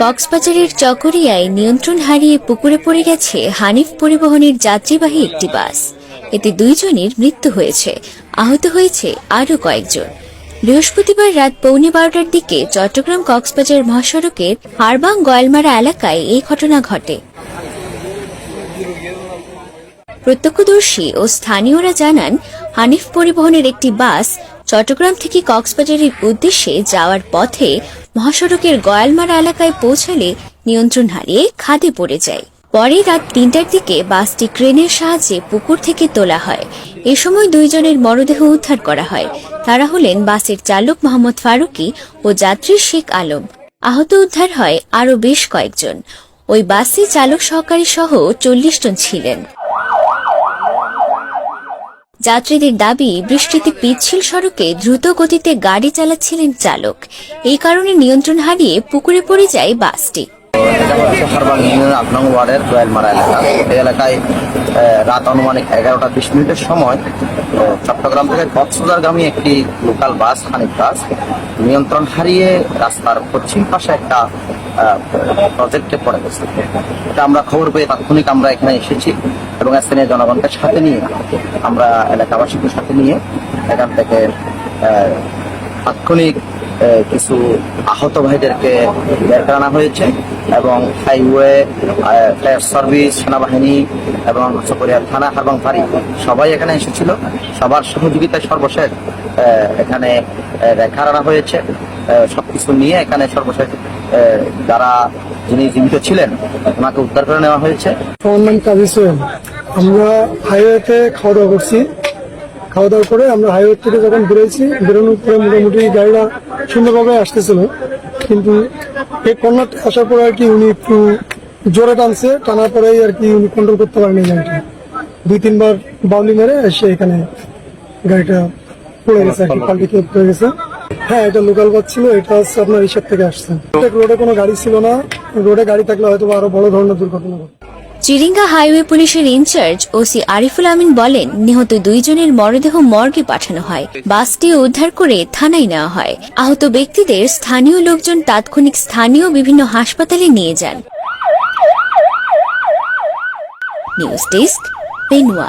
কক্সবাজারের চকরিয়ায় নিয়ন্ত্রণ হারিয়ে পুকুরে পড়ে গেছে হানিফ পরিবহনের যাত্রীবাহী একটি বাস। এতে দুইজনের মৃত্যু হয়েছে। আহত হয়েছে আরও কয়েকজন। বৃহস্পতিবার রাত পৌনে বারোটার দিকে চট্টগ্রাম কক্সবাজার মহাসড়কের হারবাং গয়ালমারা এলাকায় এই ঘটনা ঘটে। প্রত্যক্ষদর্শী ও স্থানীয়রা জানান, হানিফ পরিবহনের একটি বাস চট্টগ্রাম থেকে কক্সবাজারের উদ্দেশ্যে যাওয়ার পথে মহাসড়কের গয়ালমারা এলাকায় পৌঁছালে নিয়ন্ত্রণ হারিয়ে খাদে পড়ে যায়। পরে রাত তিনটার দিকে বাসটি ক্রেনের সাহায্যে পুকুর থেকে তোলা হয়। এ সময় দুইজনের মরদেহ উদ্ধার করা হয়। তারা হলেন বাসের চালক মোহাম্মদ ফারুকী ও যাত্রী শেখ আলম। আহত উদ্ধার হয় আরও বেশ কয়েকজন। ওই বাসে চালক সহকারী সহ চল্লিশ জন ছিলেন। যাত্রীদের দাবি, বৃষ্টিতে পিচ্ছিল সড়কে দ্রুত গতিতে গাড়ি চালাচ্ছিলেন চালক। এই কারণে নিয়ন্ত্রণ হারিয়ে পুকুরে পড়ে যায় বাসটি। এটা হচ্ছে হারবাং ইউনিয়নের এলাকা। এই এলাকায় রাত আনুমানিক এগারোটা বিশ মিনিটের সময় চট্টগ্রাম থেকে কক্সবাজারগামী একটি লোকাল বাস খানিক বাস, নিয়ন্ত্রণ হারিয়ে রাস্তার পশ্চিম পাশে একটা প্রজেক্টে পড়ে গেছে। এটা আমরা খবর পেয়ে তাৎক্ষণিক আমরা এখানে এসেছি এবং স্থানীয় জনগণকে সাথে নিয়ে, আমরা এলাকাবাসীকে সাথে নিয়ে এখান থেকে তাৎক্ষণিক কিছু আহত ভাইদেরকে বের করানো হয়েছে এবং হাইওয়ে ফায়ার সার্ভিস সেনাবাহিনী এবং চকরিয়া থানা এবং ফারি সবাই এখানে এসেছিল। সবার সহযোগিতায় সর্বশেষ এখানে রেখা আনা হয়েছে। আহ, সবকিছু নিয়ে এখানে সর্বশেষ যারা যিনি জীবিত ছিলেন ওনাকে উদ্ধার করে নেওয়া হয়েছে। আমার হাইওয়েতে খাওয়া দাওয়া করছি। খাওয়া দাওয়া করে আমরা হাইওয়ে থেকে যখন বেরোয়েছি বেরোনোর পরে মোটামুটি গাড়িটা সুন্দরভাবে আসতেছিল। কিন্তু এই কর্নার আসার পরে আর কি উনি একটু জোরে টানছে টানার পরেই আর কি উনি কন্ট্রোল করতে পারেনি গাড়িটা। দুই তিনবার বাউলি মেরে এসে এখানে গাড়িটা পড়ে গেছে আর কি পাল্টি খেয়ে পড়ে গেছে। হ্যাঁ এটা লোকাল বাস ছিল এটা হচ্ছে আপনার ইসার থেকে আসছে। রোডে কোনো গাড়ি ছিল না। রোডে গাড়ি থাকলে হয়তো আরও বড় ধরনের দুর্ঘটনা ঘটে চিরিঙ্গা হাইওয়ে পুলিশের ইনচার্জ ওসি আরিফুল আমিন বলেন নিহত দুইজনের মরদেহ মর্গে পাঠানো হয়। বাসটি উদ্ধার করে থানায় নেওয়া হয়। আহত ব্যক্তিদের স্থানীয় লোকজন তাৎক্ষণিক স্থানীয় বিভিন্ন হাসপাতালে নিয়ে যান। নিউজ ডেস্ক পেনুয়া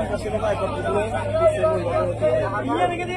un এখানে